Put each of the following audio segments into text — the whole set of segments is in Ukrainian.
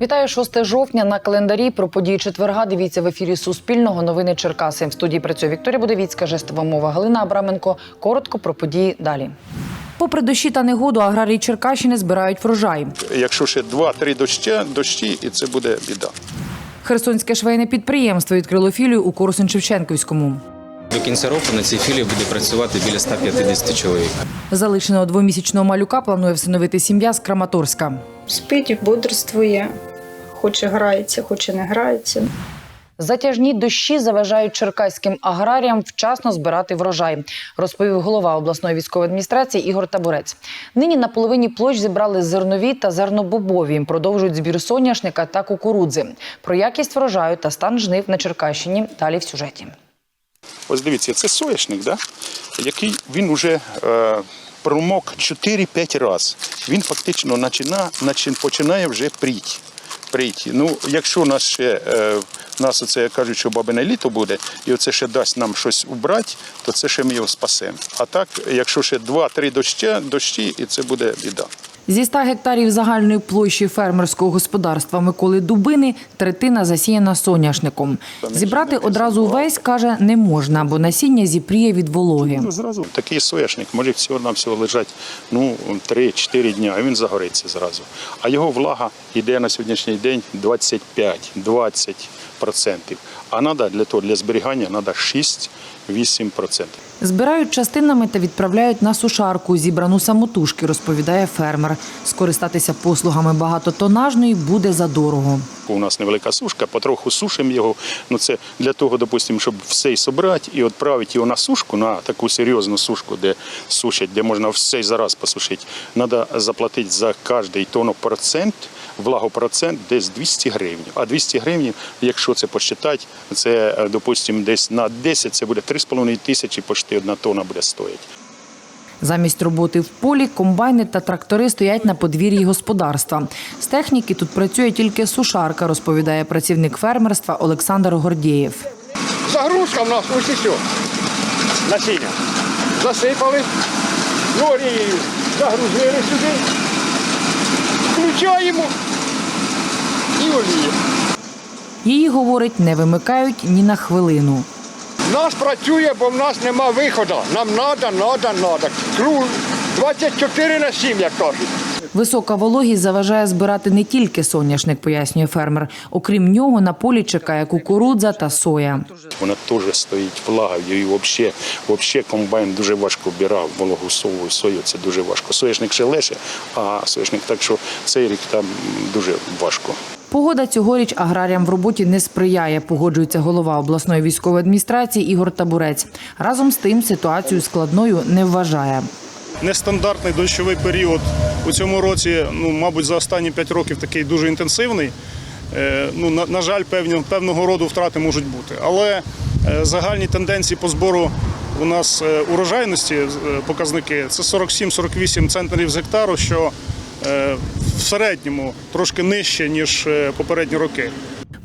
Вітаю 6 жовтня на календарі. Про події четверга. Дивіться в ефірі Суспільного. Новини Черкаси. В студії працює Вікторія Будовіцька, жестова мова Галина Абраменко. Коротко про події далі. Попри дощі та негоду, аграрії Черкащини збирають врожай. Якщо ще 2-3 дощі, дощі, і це буде біда. Херсонське швейне підприємство відкрило філію у Корсунь-Шевченківському. До кінця року на цій філії буде працювати біля 150 чоловік. Залишеного двомісячного малюка планує всиновити сім'я з Краматорська. Спить, бодрствує, хоч і грається, хоч і не грається. Затяжні дощі заважають черкаським аграріям вчасно збирати врожай, розповів голова обласної військової адміністрації Ігор Табурець. Нині на половині площ зібрали зернові та зернобобові. Продовжують збір соняшника та кукурудзи. Про якість врожаю та стан жнив на Черкащині далі в сюжеті. Ось дивіться, це соняшник, да? який він вже е, промок 4-5 разів. Він фактично починає, начин- починає вже пріть. Пріти. Ну, якщо нас ще е, нас оце я кажуть, що бабине літо буде, і оце ще дасть нам щось убрати, то це ще ми його спасемо. А так, якщо ще 2-3 дощі, дощі, і це буде біда. Зі 100 гектарів загальної площі фермерського господарства Миколи Дубини третина засіяна соняшником. Зібрати одразу весь каже не можна, бо насіння зіпріє від вологи. Ну, зразу такий соняшник може всього на всього лежати ну, 3-4 дні, а він загориться зразу. А його влага йде на сьогоднішній день 25-20%. А надо для того, для зберігання треба 6-8%. Збирають частинами та відправляють на сушарку, зібрану самотужки, розповідає фермер. Скористатися послугами багатотонажної буде задорого. У нас невелика сушка, потроху сушимо його. Ну це для того, допустимо, щоб все й собрати і відправити його на сушку, на таку серйозну сушку, де сушать, де можна все зараз посушити. Треба заплатити за кожний тонну процент, влагопроцент десь 200 гривень. А 200 гривень, якщо це посчитати, це, е, допустимо, десь на 10, це буде 3,5 тисячі, почти одна тонна буде стоїти. Замість роботи в полі комбайни та трактори стоять на подвір'ї господарства. З техніки тут працює тільки сушарка, розповідає працівник фермерства Олександр Гордєєв. Загрузка в нас ось і все. Насіння. Засипали, лорії загрузили сюди, включаємо і оліє. Її, говорить, не вимикають ні на хвилину. Нас працює, бо в нас нема виходу. Нам треба, треба, треба. Круг 24 на 7, як кажуть. Висока вологість заважає збирати не тільки соняшник, пояснює фермер. Окрім нього, на полі чекає кукурудза та соя. Вона теж стоїть влага, і взагалі, взагалі комбайн дуже важко обирав вологу сову, сою, це дуже важко. Соняшник ще легше, а соняшник так, що цей рік там дуже важко. Погода цьогоріч аграріям в роботі не сприяє, погоджується голова обласної військової адміністрації Ігор Табурець. Разом з тим ситуацію складною не вважає. Нестандартний дощовий період у цьому році, ну, мабуть, за останні 5 років такий дуже інтенсивний. Е, Ну, на, на жаль, певні, певного роду втрати можуть бути. Але е, загальні тенденції по збору у нас е, урожайності показники це 47-48 центнерів з гектару, що в середньому трошки нижче, ніж е, попередні роки.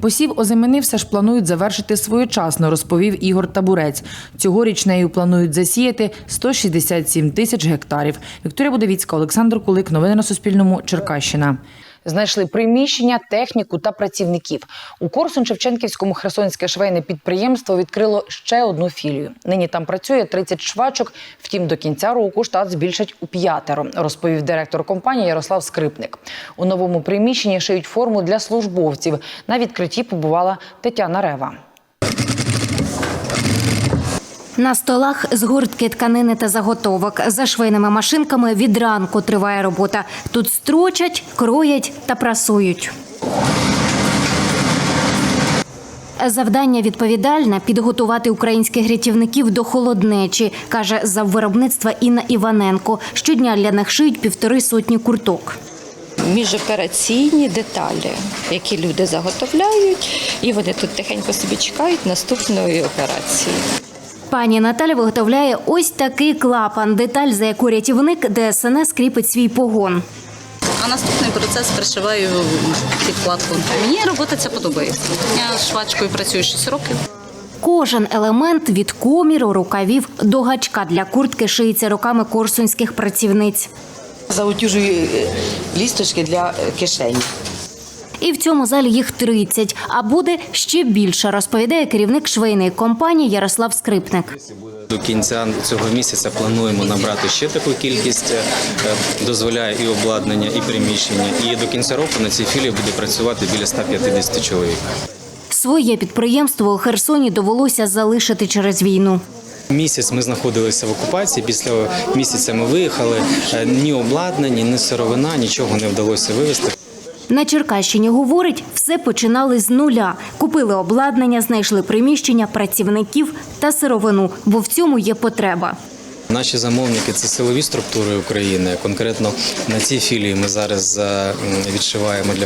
Посів озимини все ж планують завершити своєчасно, розповів Ігор Табурець. Цьогоріч нею планують засіяти 167 тисяч гектарів. Вікторія Будовіцька, Олександр Кулик. Новини на Суспільному. Черкащина. Знайшли приміщення, техніку та працівників. У Корсун-Шевченківському херсонське швейне підприємство відкрило ще одну філію. Нині там працює 30 швачок. Втім, до кінця року штат збільшать у п'ятеро, розповів директор компанії Ярослав Скрипник. У новому приміщенні шиють форму для службовців. На відкритті побувала Тетяна Рева. На столах згортки тканини та заготовок. За швейними машинками від ранку триває робота. Тут строчать, кроять та прасують. Завдання відповідальне підготувати українських рятівників до холоднечі, каже заввиробництва Інна Іваненко. Щодня для них шиють півтори сотні курток. міжопераційні деталі, які люди заготовляють, і вони тут тихенько собі чекають наступної операції. Пані Наталя виготовляє ось такий клапан, деталь, за яку рятівник ДСНС кріпить свій погон. А наступний процес пришиваю підкладку. Мені робота ця подобається. Я швачкою працюю 6 років. Кожен елемент від коміру, рукавів до гачка для куртки шиється руками корсунських працівниць. Заутюжую е, лісточки для е, кишені. І в цьому залі їх 30, а буде ще більше, розповідає керівник швейної компанії Ярослав Скрипник. До кінця цього місяця плануємо набрати ще таку кількість. Е, Дозволяє і обладнання, і приміщення. І до кінця року на цій філії буде працювати біля 150 чоловік. Своє підприємство у Херсоні довелося залишити через війну. Місяць ми знаходилися в окупації. Після місяця ми виїхали. Е, Ні обладнання, ні сировина, нічого не вдалося вивезти. На Черкащині говорить, все починали з нуля. Купили обладнання, знайшли приміщення, працівників та сировину, бо в цьому є потреба. Наші замовники це силові структури України. Конкретно на цій філії ми зараз е, відшиваємо для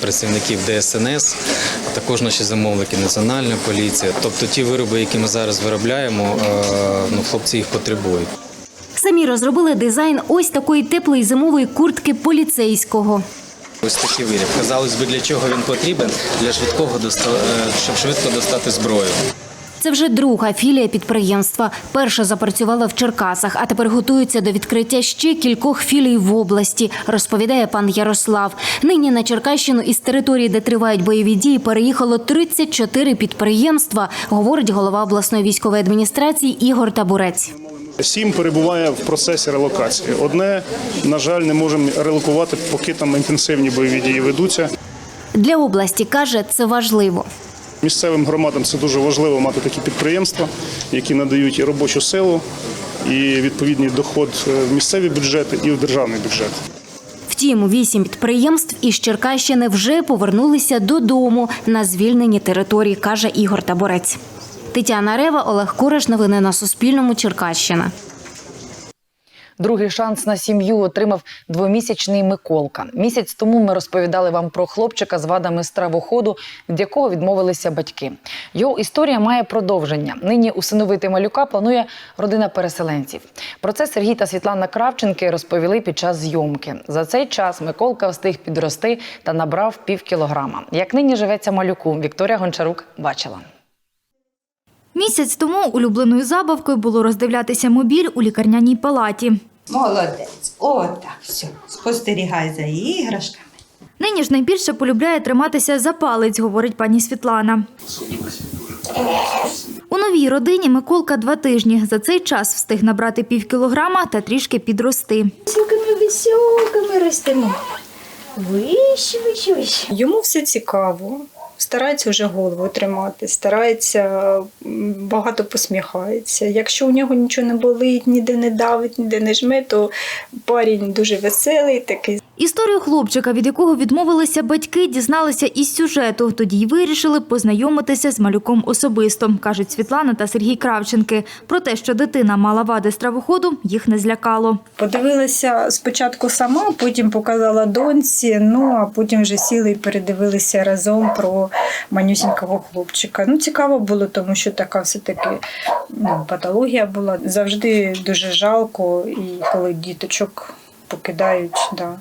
працівників- ДСНС, а також наші замовники Національна поліція. Тобто ті вироби, які ми зараз виробляємо, е, ну хлопці їх потребують. Самі розробили дизайн ось такої теплої зимової куртки поліцейського. Ось такий виріб. Казалось би, для чого він потрібен? Для швидкого е, щоб швидко достати зброю. Це вже друга філія підприємства. Перша запрацювала в Черкасах, а тепер готується до відкриття ще кількох філій в області, розповідає пан Ярослав. Нині на Черкащину із території, де тривають бойові дії, переїхало 34 підприємства, говорить голова обласної військової адміністрації Ігор Табурець. Сім перебуває в процесі релокації. Одне, на жаль, не можемо релокувати, поки там інтенсивні бойові дії ведуться. Для області каже, це важливо. Місцевим громадам це дуже важливо мати такі підприємства, які надають і робочу силу, і відповідний доход е, в місцеві бюджети і в державний бюджет. Втім, вісім підприємств із Черкащини вже повернулися додому на звільнені території, каже Ігор Таборець. Тетяна Рева, Олег Кураш. Новини на Суспільному. Черкащина. Другий шанс на сім'ю отримав двомісячний Миколка. Місяць тому ми розповідали вам про хлопчика з вадами стравоходу, від якого відмовилися батьки. Його історія має продовження. Нині усиновити малюка планує родина переселенців. Про це Сергій та Світлана Кравченки розповіли під час зйомки. За цей час Миколка встиг підрости та набрав пів кілограма. Як нині живеться малюку, Вікторія Гончарук бачила. Місяць тому улюбленою забавкою було роздивлятися мобіль у лікарняній палаті. Молодець. Отак, все. Спостерігай за іграшками. Нині ж найбільше полюбляє триматися за палець, говорить пані Світлана. У новій родині Миколка два тижні. За цей час встиг набрати пів кілограма та трішки підрости. Високими високими ростемо. Вище, вище, вище. Йому все цікаво. Старається вже голову тримати, старається багато посміхається. Якщо у нього нічого не болить, ніде не давить, ніде не жме, то парень дуже веселий, такий Історію хлопчика, від якого відмовилися батьки, дізналися із сюжету. Тоді й вирішили познайомитися з малюком особисто, кажуть Світлана та Сергій Кравченки. Про те, що дитина мала вади стравоходу, їх не злякало. Подивилася спочатку сама, потім показала доньці, ну а потім вже сіли і передивилися разом про манюсінького хлопчика. Ну, цікаво було, тому що така все-таки ну, патологія була. Завжди дуже жалко, і коли діточок покидають, да,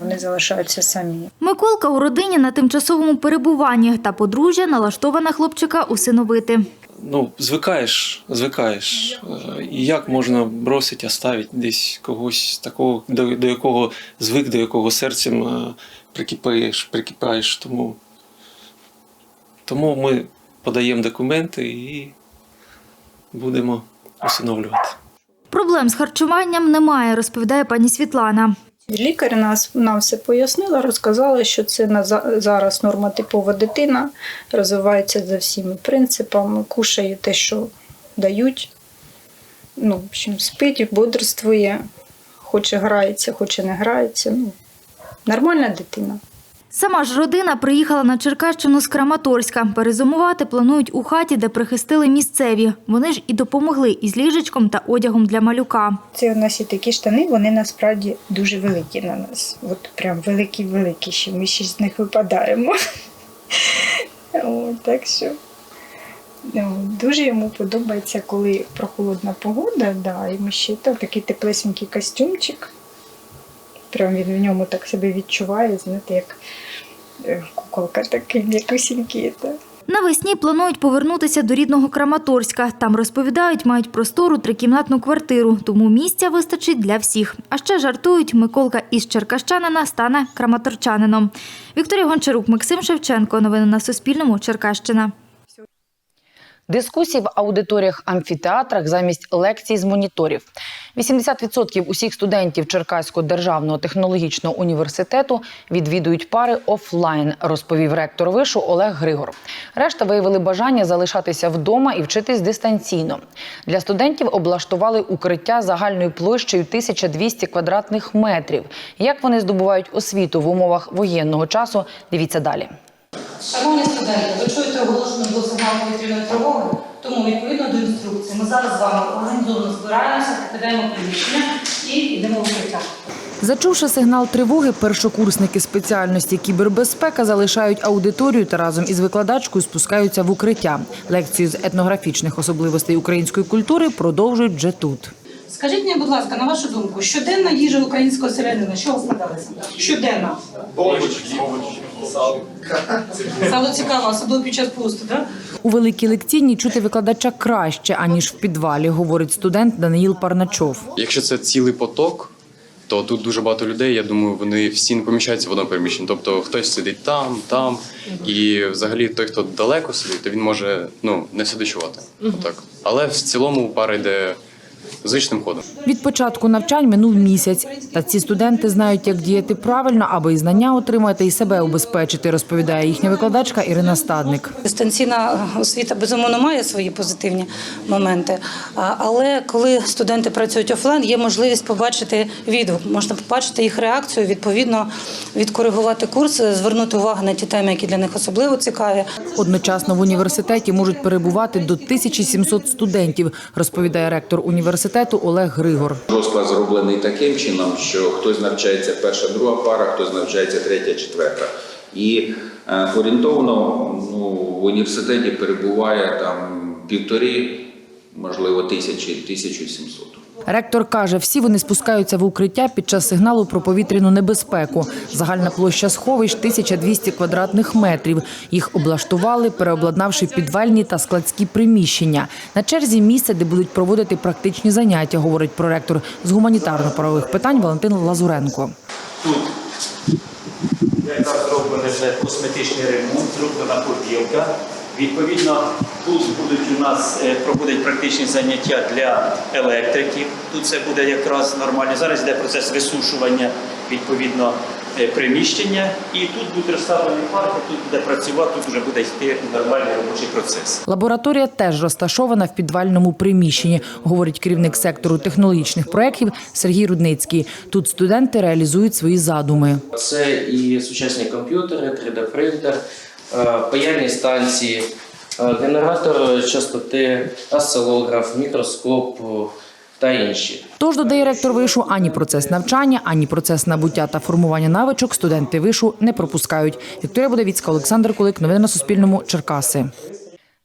вони залишаються самі. Миколка у родині на тимчасовому перебуванні та подружжя налаштована хлопчика усиновити. ну, звикаєш, звикаєш. Е, І як можна бросити, оставити десь когось такого, до, до якого звик, до якого серцем е, прикипаєш, прикипаєш. Тому, тому ми подаємо документи і будемо усиновлювати. Проблем з харчуванням немає, розповідає пані Світлана. Лікар нас нам все пояснила, розказала, що це на за- зараз нормотипова дитина, розвивається за всіми принципами, кушає те, що дають. Ну, в общем, спить, бодрствує, хоче грається, хоче не грається. Ну, нормальна дитина. Сама ж родина приїхала на Черкащину з Краматорська. Перезимувати планують у хаті, де прихистили місцеві. Вони ж і допомогли із ліжечком та одягом для малюка. Це у нас і такі штани, вони насправді дуже великі на нас. От прям великі-великі, що ми ще з них випадаємо. Так що ну, дуже йому подобається, коли прохолодна погода, да, і ми ще та, такий теплесенький костюмчик. Прям він в ньому так себе відчуває, знаєте, як е, куколка такий м'якусінький. Та. Навесні планують повернутися до рідного Краматорська. Там розповідають, мають простору трикімнатну квартиру, тому місця вистачить для всіх. А ще жартують, Миколка із черкащанина стане краматорчанином. Вікторія Гончарук, Максим Шевченко. Новини на Суспільному. Черкащина. Дискусії в аудиторіях амфітеатрах замість лекцій з моніторів. 80% усіх студентів Черкаського державного технологічного університету відвідують пари офлайн, розповів ректор вишу Олег Григор. Решта виявили бажання залишатися вдома і вчитись дистанційно. Для студентів облаштували укриття загальною площею 1200 квадратних метрів. Як вони здобувають освіту в умовах воєнного часу? Дивіться далі. Шановні студенти, ви чуєте оголошену було сигнал повітряної тривоги, тому відповідно до інструкції ми зараз з вами організовано збираємося, покидаємо приміщення і йдемо в укриття. Зачувши сигнал тривоги, першокурсники спеціальності кібербезпека залишають аудиторію та разом із викладачкою спускаються в укриття. Лекцію з етнографічних особливостей української культури продовжують вже тут. Скажіть мені, будь ласка, на вашу думку, щоденна їжа українського селянина, що складалася? Щоденна. Сало цікаво, особливо під час пусту, так? У великій лекційній чути викладача краще аніж в підвалі, говорить студент Даниїл Парначов. Якщо це цілий поток, то тут дуже багато людей. Я думаю, вони всі не поміщаються в одному приміщенні. Тобто хтось сидить там, там, і взагалі той, хто далеко сидить, то він може ну не все дочувати. Отак. Але в цілому пара йде звичним ходом. Від початку навчань минув місяць. Та ці студенти знають, як діяти правильно, аби і знання отримати, і себе убезпечити, розповідає їхня викладачка Ірина Стадник. Дистанційна освіта безумовно має свої позитивні моменти. Але коли студенти працюють офлайн, є можливість побачити відгук, можна побачити їх реакцію, відповідно відкоригувати курс, звернути увагу на ті теми, які для них особливо цікаві. Одночасно в університеті можуть перебувати до 1700 студентів, розповідає ректор університету Олег Григор. Розклад зроблений таким чином, що хтось навчається перша, друга пара, хтось навчається третя, четверта. І е, орієнтовно ну, в університеті перебуває там півтори, можливо, тисячі, 1700. Ректор каже, всі вони спускаються в укриття під час сигналу про повітряну небезпеку. Загальна площа сховищ 1200 квадратних метрів. Їх облаштували, переобладнавши підвальні та складські приміщення. На черзі місце, де будуть проводити практичні заняття, говорить проректор з гуманітарно-правових питань Валентин Лазуренко. якраз зроблений косметичний ремонт, зроблена побілка. Відповідно, тут будуть у нас е, проходять практичні заняття для електриків. Тут це буде якраз нормально. Зараз йде процес висушування відповідно е, приміщення, і тут буде розставлений парк, тут буде працювати, тут вже буде йти нормальний робочий процес. Лабораторія теж розташована в підвальному приміщенні, говорить керівник сектору технологічних проєктів Сергій Рудницький. Тут студенти реалізують свої задуми. Це і сучасні комп'ютери, 3D-принтер, е, паяльні станції, е, генератор частоти, осцилограф, мікроскоп е, та інші. Тож, додає ректор вишу, ані процес навчання, ані процес набуття та формування навичок студенти вишу не пропускають. Вікторія Будовіцька, Олександр Кулик. Новини на Суспільному. Черкаси.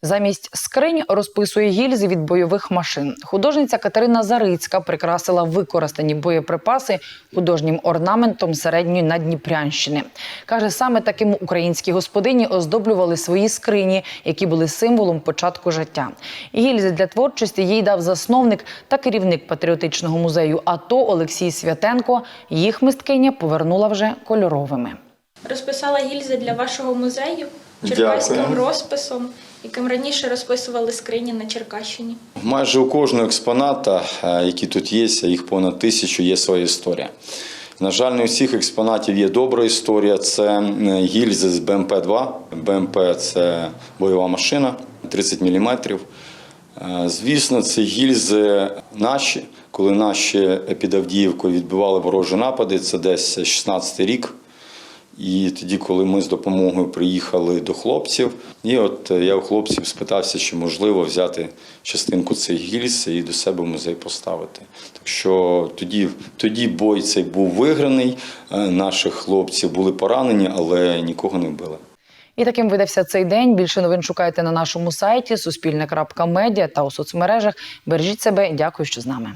Замість скринь розписує гільзи від бойових машин. Художниця Катерина Зарицька прикрасила використані боєприпаси художнім орнаментом середньої Надніпрянщини. Каже, саме таким українські господині оздоблювали свої скрині, які були символом початку життя. Гільзи для творчості їй дав засновник та керівник патріотичного музею АТО Олексій Святенко. Їх мисткиня повернула вже кольоровими. Розписала гільзи для вашого музею черкаським розписом, яким раніше розписували скрині на Черкащині. Майже у кожного експоната, е, які тут є, їх понад тисячу, є своя історія. На жаль, не у всіх експонатів є добра історія. Це м, гільзи з БМП-2. БМП це бойова машина 30 мм. Звісно, це гільзи наші, коли наші під Авдіївкою відбивали ворожі напади, це десь 16 рік. І тоді, коли ми з допомогою приїхали до хлопців, і от е, я у хлопців спитався, чи можливо взяти частинку цих гільз і до себе в музей поставити. Так що тоді, тоді бой цей був виграний, е, наші хлопці були поранені, але нікого не вбили. І таким видався цей день. Більше новин шукайте на нашому сайті суспільне.медіа та у соцмережах. Бережіть себе. Дякую, що з нами.